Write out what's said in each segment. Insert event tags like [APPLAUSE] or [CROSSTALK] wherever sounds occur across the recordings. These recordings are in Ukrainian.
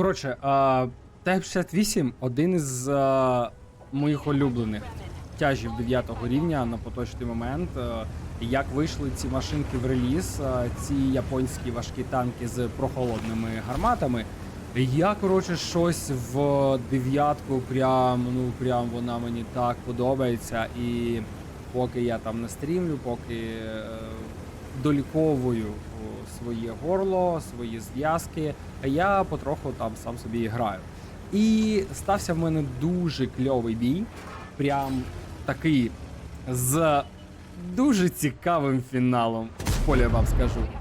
Коротше, а, Type 68 один із а, моїх улюблених тяжів 9 рівня на поточний момент. Е, Як вийшли ці машинки в реліз, е, ці японські важкі танки з прохолодними гарматами. Я, коротше, щось в дев'ятку прям, ну прям вона мені так подобається. І поки я там не стрімлю, поки е, доліковую своє горло, свої зв'язки, А я потроху там сам собі граю. І стався в мене дуже кльовий бій. Прям такий з дуже цікавим фіналом. в полі вам скажу.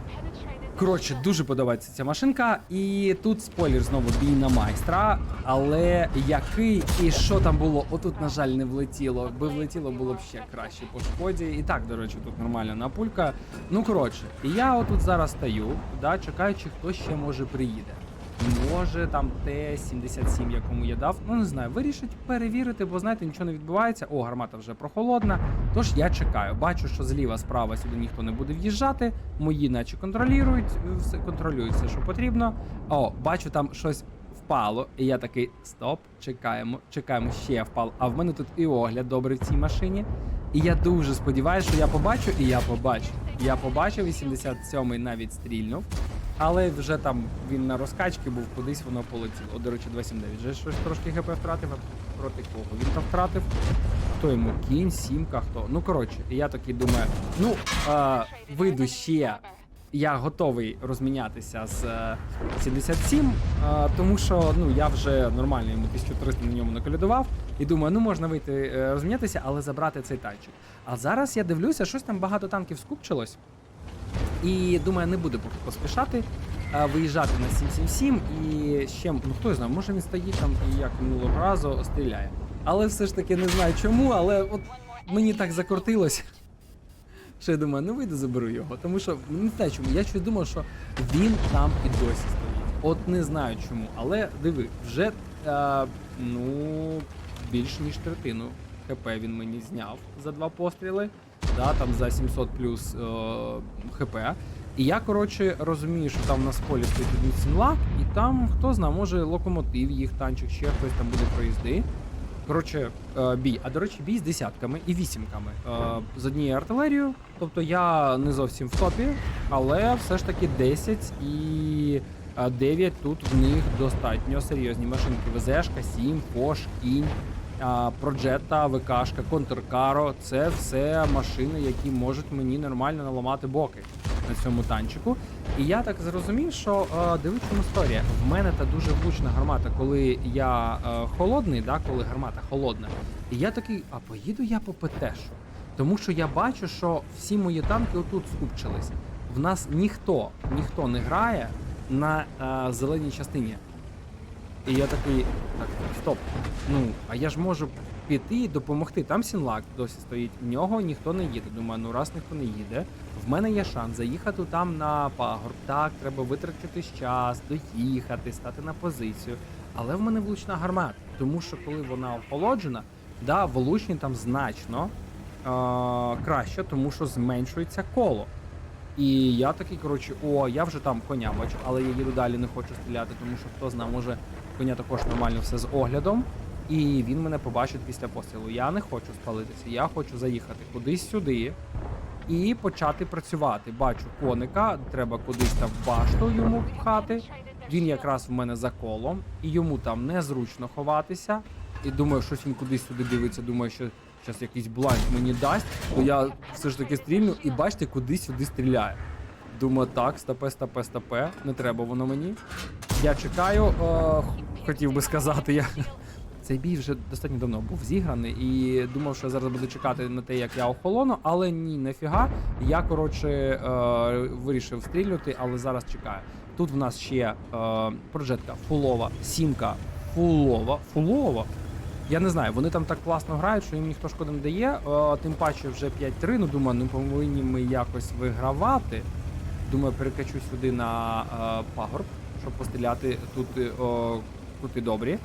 Коротше, дуже подобається ця машинка. І тут спойлер знову бій на майстра. Але який і що там було? Отут, на жаль, не влетіло. Би влетіло, було б ще краще по шкоді. І так, до речі, тут нормальна пулька. Ну коротше, і я отут зараз стою, да, чекаючи, хто ще може приїде. Може там Т-77, якому я дав. Ну не знаю, вирішить перевірити, бо знаєте, нічого не відбувається. О, гармата вже прохолодна. Тож я чекаю. Бачу, що зліва, справа сюди ніхто не буде в'їжджати. Мої, наче контролюють, все контролюють все, що потрібно. О, бачу, там щось впало. І я такий: стоп, чекаємо, чекаємо, ще впало. А в мене тут і огляд добрий в цій машині. І я дуже сподіваюся, що я побачу, і я побачу. Я побачив 87-й навіть стрільнув. Але вже там він на розкачці був, кудись воно полетіло. О, до речі, 279. Вже щось трошки ГП втратив, а проти кого? Він там втратив. Хто йому? Кінь, сімка, хто? Ну коротше, я такий думаю, ну е, вийду ще. Я готовий розмінятися з е, 77, е, тому що ну я вже нормально йому 1300 на ньому наколядував. І думаю, ну можна вийти е, розмінятися, але забрати цей танчик. А зараз я дивлюся, щось там багато танків скупчилось. І думаю, не буду поспішати а, виїжджати на 777 і ще, ну хто знає, може він стоїть там і як минулого разу стріляє. Але все ж таки не знаю чому, але от мені так закрутилось. Що я думаю, ну вийду заберу його. Тому що ну, не знаю чому. Я щось думав, що він там і досі стоїть. От не знаю чому. Але диви, вже е, ну більш ніж третину ХП він мені зняв за два постріли. Да, там за 700 плюс е, ХП. І я, коротше, розумію, що там на сполі стоїть один сінлак, і там, хто знає, може локомотив їх танчик, ще хтось там буде проїзди. Коротше, е, бій. А до речі, бій з десятками і вісімками. Е, з однією артилерією. Тобто я не зовсім в топі, але все ж таки 10 і е, 9 тут в них достатньо серйозні машинки. ВЗшка, 7, Фош, Кінь. Проджета, ВКшка, Контркаро це все машини, які можуть мені нормально наламати боки на цьому танчику. І я так зрозумів, що е, дивись, історія. В мене та дуже влучна гармата, коли я е, холодний, да, коли гармата холодна. І я такий, а поїду я по ПТшу. Тому що я бачу, що всі мої танки отут скупчились. В нас ніхто, ніхто не грає на е, зеленій частині. І я такий, так, стоп. Ну, а я ж можу піти і допомогти. Там Сінлак досі стоїть. В нього ніхто не їде. Думаю, ну раз ніхто не їде, в мене є шанс заїхати там на пагорб. Так, треба витратити час, доїхати, стати на позицію. Але в мене влучна гармата. Тому що коли вона охолоджена, да, влучні там значно е- краще, тому що зменшується коло. І я такий, коротше, о, я вже там коня бачу, але я їду далі, не хочу стріляти, тому що хто знає, може коня також нормально все з оглядом. І він мене побачить після пострілу. Я не хочу спалитися, я хочу заїхати кудись сюди і почати працювати. Бачу коника, треба кудись там башту йому пхати. Він якраз в мене за колом, і йому там незручно ховатися. І думаю, щось він кудись сюди дивиться. Думаю, що зараз якийсь блайнд мені дасть, то я все ж таки стрільну і бачите, куди сюди стріляє. Думаю, так, стопе, стопе, стопе, не треба воно мені. Я чекаю, е, хотів би сказати, я. Цей бій вже достатньо давно був зіграний і думав, що я зараз буду чекати на те, як я охолону, але ні, нафіга. Я, коротше, е, вирішив стрілювати, але зараз чекаю. Тут в нас ще е, прожетка фулова, сімка фулова. Фулова. Я не знаю, вони там так класно грають, що їм ніхто шкоди не дає. Е, тим паче вже 5-3, ну думаю, ну повинні ми якось вигравати. Думаю, перекачу сюди на е, пагорб, щоб постріляти тут, е, о, добрі.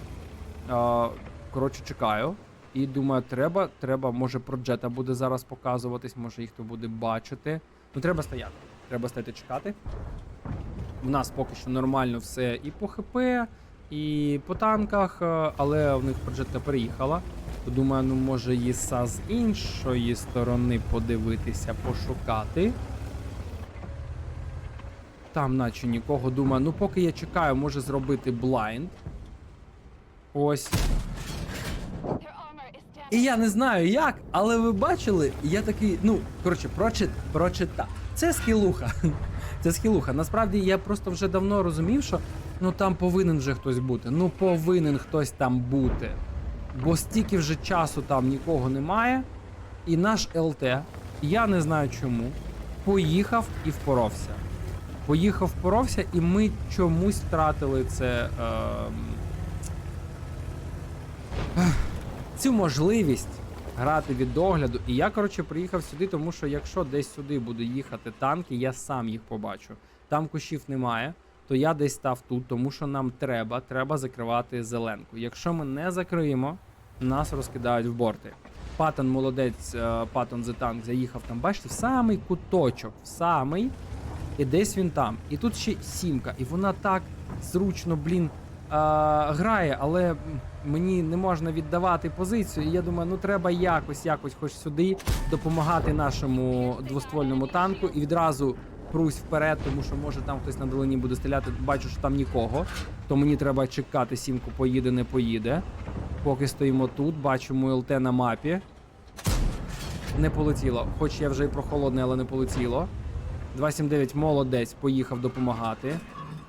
Е, коротше, чекаю. І думаю, треба, треба, може проджета буде зараз показуватись, може їх хто буде бачити. Ну треба стояти. Треба стояти чекати. У нас поки що нормально все і по ХП, і по танках, але в них проджетка переїхала. То думаю, ну може їса з іншої сторони подивитися, пошукати. Там, наче нікого. Думаю, ну поки я чекаю, може зробити блайнд. Ось. І я не знаю як, але ви бачили, я такий, ну, коротше, прочит, прочитав. Це скілуха. [LAUGHS] Це скілуха. Насправді я просто вже давно розумів, що ну там повинен вже хтось бути. Ну повинен хтось там бути. Бо стільки вже часу там нікого немає. І наш ЛТ, я не знаю чому, поїхав і впоровся. Поїхав, впоровся, і ми чомусь втратили це. Ем... Цю можливість грати від догляду. І я, коротше, приїхав сюди, тому що якщо десь сюди будуть їхати танки, я сам їх побачу. Там кущів немає, то я десь став тут, тому що нам треба, треба закривати зеленку. Якщо ми не закриємо, нас розкидають в борти. Паттон молодець, е, Паттон The Tank заїхав там, бачите, в самий куточок, в самий. І десь він там. І тут ще сімка. І вона так зручно, блін, грає, але мені не можна віддавати позицію. І я думаю, ну треба якось, якось хоч сюди допомагати нашому двоствольному танку і відразу прусь вперед, тому що може там хтось на долині буде стріляти. Бачу, що там нікого. То мені треба чекати, сімку поїде, не поїде. Поки стоїмо тут, бачимо ЛТ на мапі. Не полетіло. Хоч я вже і прохолодний, але не полетіло. 279 молодець, поїхав допомагати.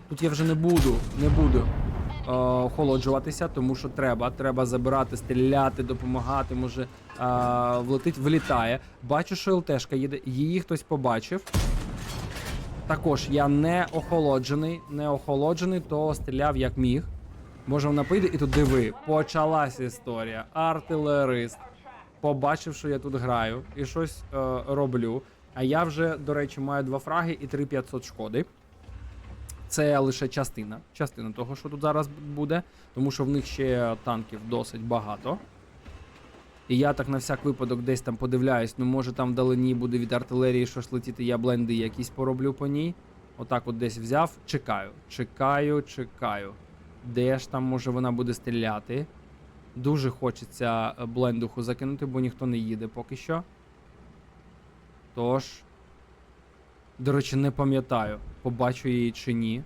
Тут я вже не буду, не буду е, охолоджуватися, тому що треба. Треба забирати, стріляти, допомагати. Може е, влетить, влітає. Бачу, що ЛТшка їде. Її хтось побачив. Також я не охолоджений, не охолоджений, то стріляв як міг. Може вона поїде і тут диви. Почалась історія. Артилерист. Побачив, що я тут граю і щось е, роблю. А я вже, до речі, маю два фраги і 3500 шкоди. Це лише частина. Частина того, що тут зараз буде, тому що в них ще танків досить багато. І я так на всяк випадок десь там подивляюсь, ну може там вдалині буде від артилерії щось летіти, я бленди якісь пороблю по ній. Отак от десь взяв, чекаю, чекаю, чекаю. Де ж там може вона буде стріляти? Дуже хочеться е, блендуху закинути, бо ніхто не їде поки що. Тож. До речі, не пам'ятаю, побачу її чи ні.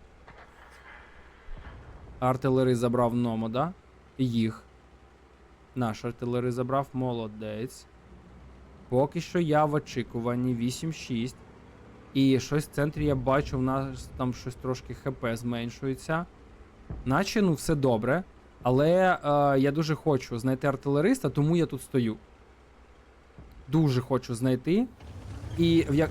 Артилерий забрав Номода. Їх. Наш артилерий забрав молодець. Поки що я в очікуванні 8-6. І щось в центрі я бачу, в нас там щось трошки ХП зменшується. Наче ну все добре. Але е, я дуже хочу знайти артилериста, тому я тут стою. Дуже хочу знайти. І в як.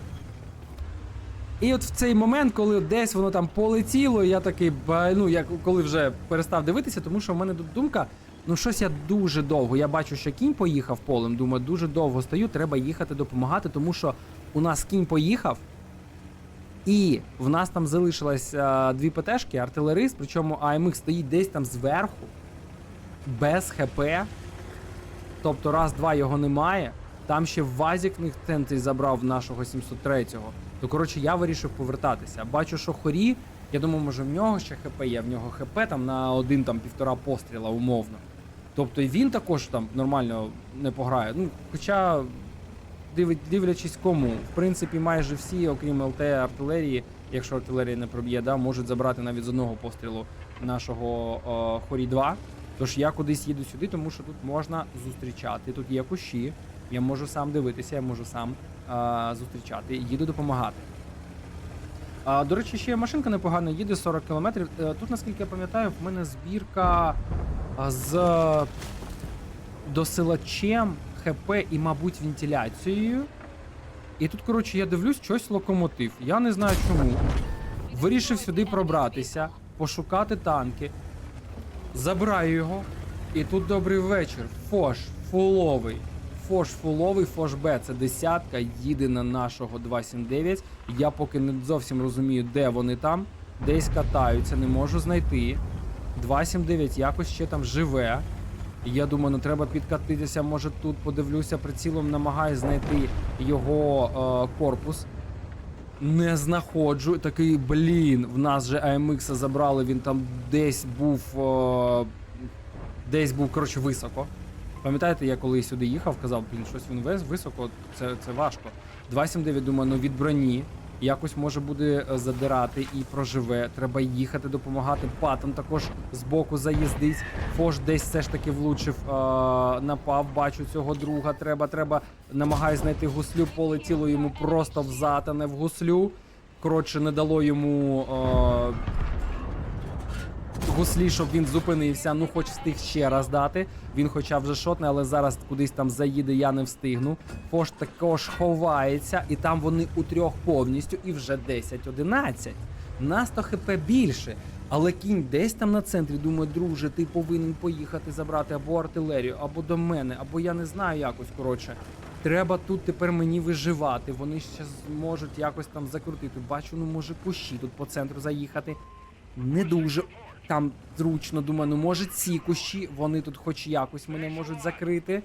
І от в цей момент, коли десь воно там полетіло, я такий, ну, я коли вже перестав дивитися, тому що в мене тут думка, ну щось я дуже довго. Я бачу, що кінь поїхав полем, думаю, дуже довго стою, треба їхати допомагати, тому що у нас кінь поїхав, і в нас там залишилось а, дві ПТшки, артилерист, причому АМХ стоїть десь там зверху, без ХП. Тобто раз-два його немає. Там ще Вазік в них центрі забрав нашого 703-го. То коротше я вирішив повертатися. Бачу, що хорі. Я думаю, може в нього ще ХП є, в нього ХП там на один там півтора постріла умовно. Тобто і він також там нормально не пограє. Ну, хоча див- дивлячись кому, в принципі, майже всі, окрім ЛТ артилерії, якщо артилерія не проб'є, да, можуть забрати навіть з одного пострілу нашого о, хорі 2. Тож я кудись їду сюди, тому що тут можна зустрічати. Тут є кущі. Я можу сам дивитися, я можу сам зустрічати. Їду допомагати. А, до речі, ще машинка непогано їде 40 км. Тут, наскільки я пам'ятаю, в мене збірка з досилачем, ХП і, мабуть, вентиляцією. І тут, коротше, я дивлюсь щось локомотив. Я не знаю чому. Вирішив сюди пробратися, пошукати танки. Забираю його. І тут добрий вечір. Фош, фуловий. Фош фуловий, Фош Б. Це десятка, їде на нашого 279. Я поки не зовсім розумію, де вони там. Десь катаються, не можу знайти. 279 якось ще там живе. Я думаю, ну треба підкатитися. Може тут подивлюся прицілом, намагаюсь знайти його е, корпус. Не знаходжу. Такий, блін, в нас же AMX забрали, він там десь був. О, десь був, коротше, високо. Пам'ятаєте, я коли сюди їхав, казав, блін, щось він весь високо, це, це важко. 279, думаю, ну від броні. Якось може буде е, задирати і проживе. Треба їхати, допомагати. Паттон також збоку заїздить. Фош десь все ж таки влучив, е, напав. Бачу цього друга. Треба, треба. Намагаюсь знайти гуслю. Полетіло йому просто в зад, а в гуслю. Коротше, не дало йому. Е, гуслі, щоб він зупинився. Ну, хоч встиг ще раз дати. Він хоча вже шотне, але зараз кудись там заїде, я не встигну. Фош також ховається, і там вони у трьох повністю, і вже 10-11. Нас то хп більше. Але кінь десь там на центрі думає, друже, ти повинен поїхати забрати або артилерію, або до мене, або я не знаю якось коротше. Треба тут тепер мені виживати. Вони ще зможуть якось там закрутити. Бачу, ну може кущі тут по центру заїхати. Не дуже там зручно, думаю, ну може ці кущі, вони тут хоч якось мене можуть закрити.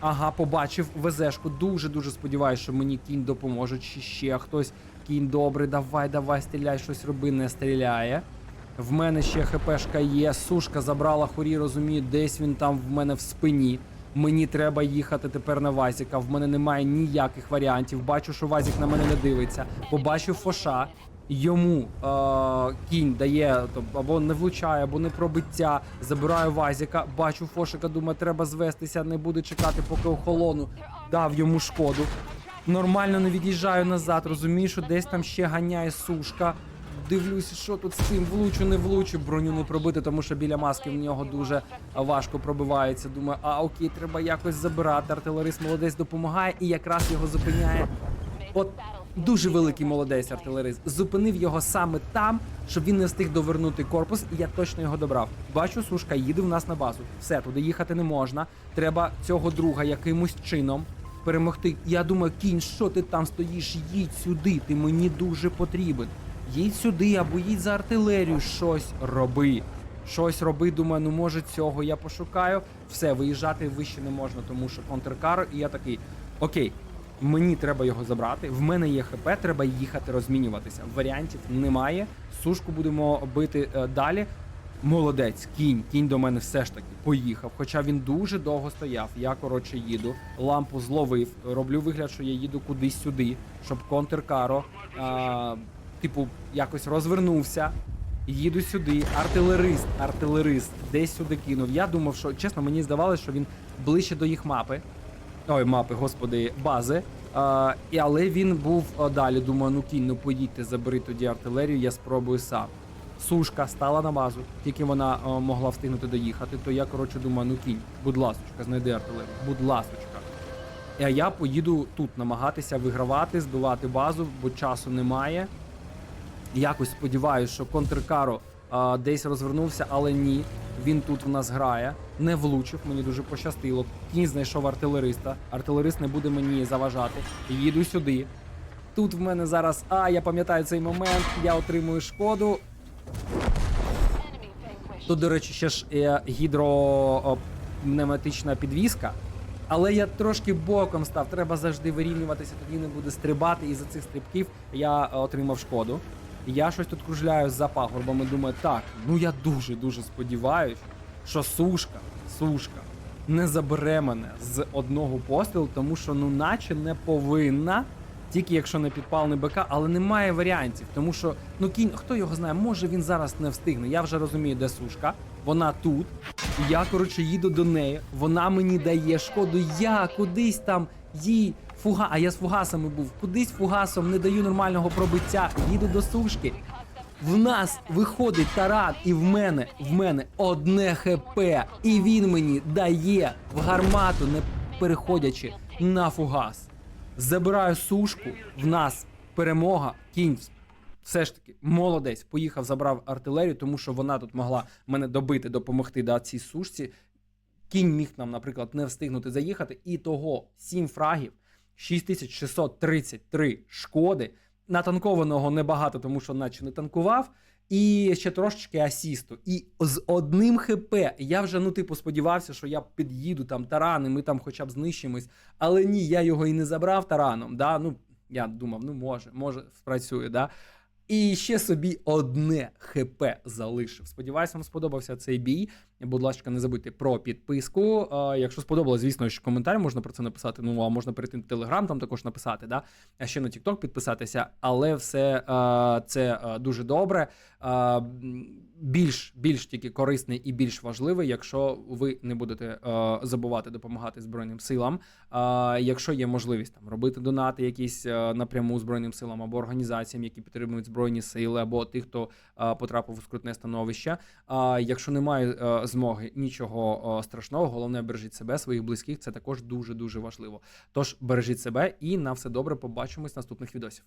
Ага, побачив ВЗшку. Дуже дуже сподіваюся, що мені кінь допоможе. Чи ще хтось. Кінь добрий, давай, давай, стріляй, щось роби, не стріляє. В мене ще ХПшка є. Сушка забрала хорі, розумію, десь він там в мене в спині. Мені треба їхати тепер на Вазіка. В мене немає ніяких варіантів. Бачу, що Вазік на мене не дивиться. Побачив Фоша. Йому е- кінь дає або не влучає, або не пробиття. Забираю Вазіка. Бачу Фошика, думаю, треба звестися, не буде чекати, поки охолону. Дав йому шкоду. Нормально не від'їжджаю назад. Розумію, що десь там ще ганяє сушка. Дивлюся, що тут з цим влучу, не влучу, броню не пробити, тому що біля маски в нього дуже важко пробивається. Думаю, а окей, треба якось забирати. Артилерист молодець допомагає і якраз його зупиняє. От дуже великий молодець артилерист. Зупинив його саме там, щоб він не встиг довернути корпус, і я точно його добрав. Бачу, сушка їде в нас на базу. Все, туди їхати не можна. Треба цього друга якимось чином перемогти. Я думаю, кінь, що ти там стоїш? Їдь сюди, ти мені дуже потрібен. Їдь сюди або їдь за артилерію, щось роби. Щось роби, думаю, ну може цього я пошукаю. Все, виїжджати вище не можна, тому що контркар, і я такий. Окей, мені треба його забрати. В мене є ХП, треба їхати розмінюватися. Варіантів немає. Сушку будемо бити е, далі. Молодець, кінь, кінь до мене все ж таки поїхав. Хоча він дуже довго стояв. Я коротше їду, лампу зловив, роблю вигляд, що я їду кудись сюди, щоб контркаро, а, типу, якось розвернувся. Їду сюди, артилерист, артилерист десь сюди кинув. Я думав, що чесно, мені здавалося, що він ближче до їх мапи. Ой, мапи, господи, бази. А, і, але він був далі. Думаю, ну кінь, ну поїдьте, забери тоді артилерію, я спробую сам. Сушка стала на базу, тільки вона а, могла встигнути доїхати, то я, коротше, думаю, ну кінь, будь ласочка, знайди артилерію, будь ласочка. А я поїду тут намагатися вигравати, збивати базу, бо часу немає. Якось сподіваюся, що контркаро а, десь розвернувся, але ні. Він тут в нас грає, не влучив, мені дуже пощастило. Кінь знайшов артилериста. Артилерист не буде мені заважати. Їду сюди. Тут в мене зараз. А, я пам'ятаю цей момент. Я отримую шкоду. Тут, до речі, ще ж е, гідропневматична підвізка. Але я трошки боком став. Треба завжди вирівнюватися, тоді не буде стрибати. І за цих стрибків я отримав шкоду. Я щось тут кружляю за пагорбами. Думаю, так, ну я дуже дуже сподіваюся, що сушка, сушка не забере мене з одного пострілу, тому що ну наче не повинна. Тільки якщо не підпалений БК, але немає варіантів, тому що ну кінь, хто його знає, може він зараз не встигне. Я вже розумію, де сушка. Вона тут. Я коротше їду до неї. Вона мені дає шкоду. Я кудись там їй фуга. А я з фугасами був. Кудись фугасом не даю нормального пробиття. Їду до сушки. В нас виходить таран, і в мене в мене одне хп. І він мені дає в гармату, не переходячи на фугас. Забираю сушку, в нас перемога, кінь все ж таки молодець. Поїхав, забрав артилерію, тому що вона тут могла мене добити, допомогти да, цій сушці. Кінь міг нам, наприклад, не встигнути заїхати. І того 7 фрагів, 6633 шкоди. Натанкованого небагато, тому що наче не танкував. І ще трошечки асісту. І з одним ХП я вже, ну, типу, сподівався, що я під'їду там таран, і ми там хоча б знищимось. Але ні, я його і не забрав тараном. Да? Ну, Я думав, ну може, може, спрацює, да. І ще собі одне ХП залишив. Сподіваюсь, вам сподобався цей бій. Будь ласка, не забудьте про підписку. Якщо сподобалось, звісно, що коментар можна про це написати. Ну а можна перейти на Телеграм, там також написати. Да? А ще на TikTok підписатися. Але все це дуже добре. Більш, більш тільки корисне і більш важливе, якщо ви не будете забувати допомагати Збройним силам. Якщо є можливість там робити донати якісь напряму Збройним силам або організаціям, які підтримують збройні сили, або тих, хто потрапив у скрутне становище. Якщо немає змоги, нічого е, страшного, головне бережіть себе, своїх близьких. Це також дуже дуже важливо. Тож бережіть себе і на все добре. Побачимось наступних відосів.